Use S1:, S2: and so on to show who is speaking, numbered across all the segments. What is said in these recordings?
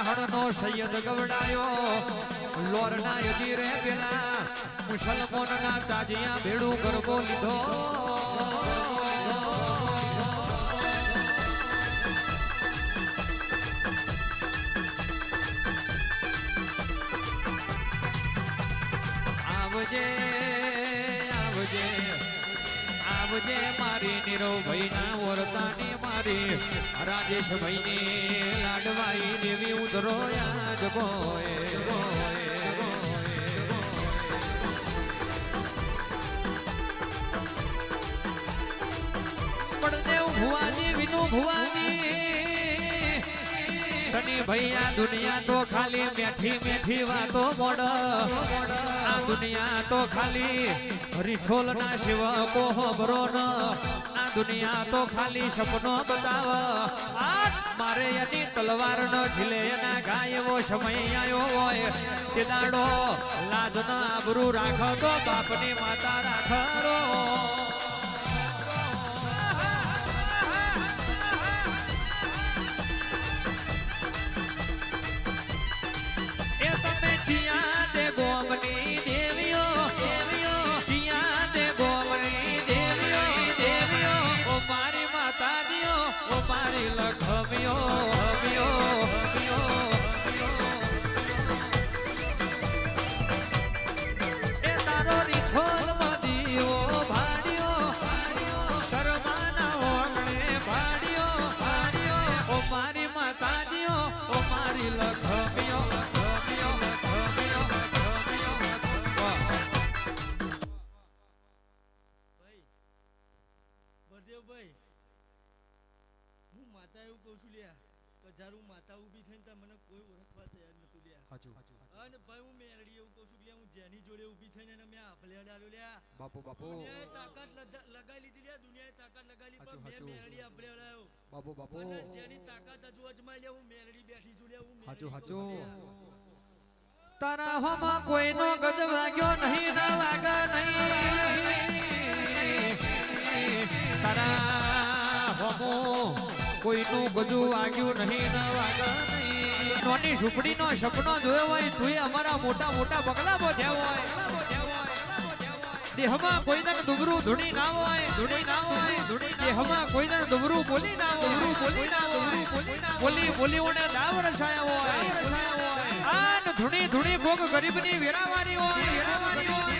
S1: રાહણનો સૈયદ ગવડાયો. લોરના યજી રે પેલા મુસલમાનના તાજિયા ભેડું ગરબો લીધો. આવજે આવજે મારી નીરવભાઈ ના વર્તાની મારી. રાજેશભાઈ ની લાડવાઈ દેવી ઉધરો યાદ બોય બોય ભુવાની વિનુ ભુવાની શનિ ભૈયા દુનિયા તો ખાલી મેઠી મેઠી વાતો મોડ. આ દુનિયા તો ખાલી હરિછોલ ના શિવ કોહો બરો ન આ દુનિયા તો ખાલી સપનો બતાવ. મારે એની તલવાર ન ઝીલે એના ગાય એવો સમય આવ્યો હોય. તે દાડો લાજ આબરૂ રાખો તો બાપની માતા રાખરો.
S2: વરદેવભાઈ હું માતા એવું કહું છું લ્યા કે જ્યારે હું માતા ઊભી થઈને ત્યાં મને કોઈ ઓળખવા તૈયાર નતું લ્યા.
S3: હાજુ
S2: અને ભાઈ હું મેરડી એવું કહું છું કે લ્યા હું જેની જોડે ઊભી થઈને એને મેં આપલે અડાડ્યો લ્યા.
S3: બાપુ બાપુ.
S2: દુનિયાએ તાકાત લગા- લગાઈ લીધી લ્યા દુનિયાએ તાકાત લગાઈ લીધી પણ મેં મેરડી આપલે અડાયો.
S3: બાપુ બાપુ.
S2: અને જેની તાકાત હજુ અજમાઈ લ્યા હું મેરડી બેઠી છું લ્યા હું
S3: હાચું, હાચું.
S1: તારા હોમાં કોઈનો ગજ વાગ્યો નહીં ના વાગ નહીં. તારા હોમો કોઈનું ગજુ વાગ્યું નહીં ન વાગ નોની ઝૂંપડીનો સપનો જોયો હોય તુંય અમારા મોટા મોટા બગલા બોધ્યા હોય. દેહમાં કોઈને દુબરું ધૂણી ના હોય ધૂણી ના હોય. ધૂણી દેહમાં કોઈને દુબરું બોલી ના હોય. દુબરું બોલી ના હોય. બોલી બોલી ઓને દાવ રસાયા હોય. આન ધૂણી ધૂણી ભોગ ગરીબની વેરાવાની હોય. વેરાવાની હોય.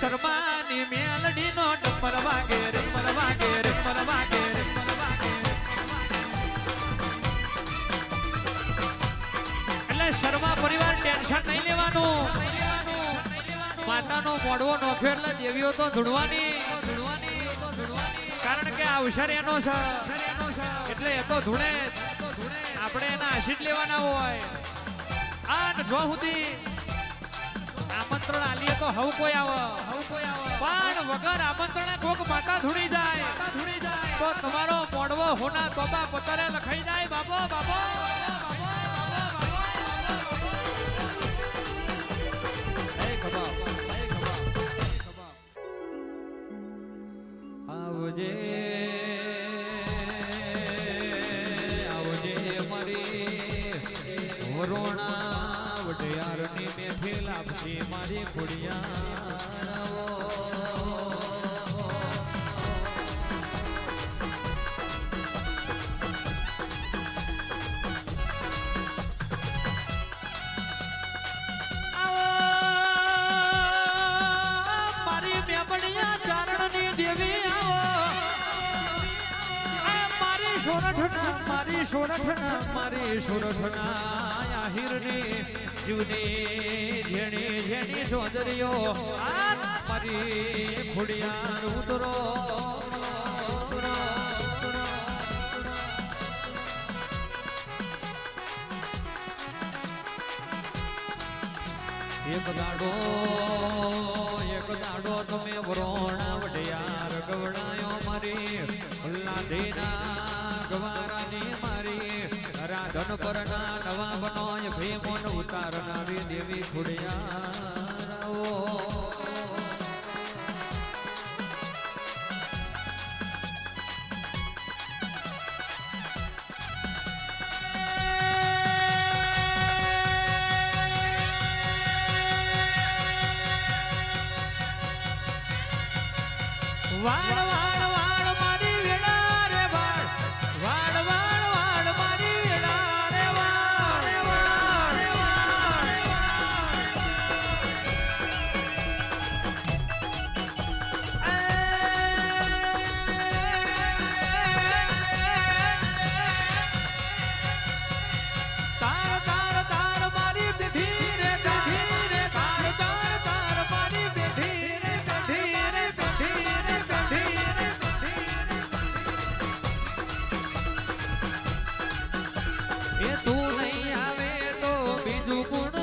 S1: શર્માની મેલડી નો ડમર વાગે રે મર વાગે રે મર વાગે એટલે શર્મા પરિવાર ટેન્શન નહીં લેવાનું. માતાનો મોડવો નોખ્યો એટલે દેવીઓ તો ધૂળવાની કારણ કે આ અવસર એનો છે. એટલે એ તો ધૂણે આપણે એના આશીર્વાદ લેવાના હોય. આ જો સુધી આમંત્રણ આલીએ તો હવ કોઈ આવે. પણ વગર આમંત્રણે કોક માતા ધૂડી જાય. તો તમારો મોડવો હોના તોબા પતરે લખાઈ જાય. બાબો બાબો બેઠેલા છે મારી ગુડિયા સોરઠના, મારે સોરઠના આહિરને જીવને ઝેણે ઝેણે સોદર્યો આ મારી ખોડિયાર ઉતરો એક દાડો એક દાડો તમે વરોણા વઢિયાર ગવડાયો મારી હલ્લા દર્શન કરના નવા બનોય ભેમોન ઉતારના રે દેવી ખુડિયા ઓ વાળવા ದುಗುಣ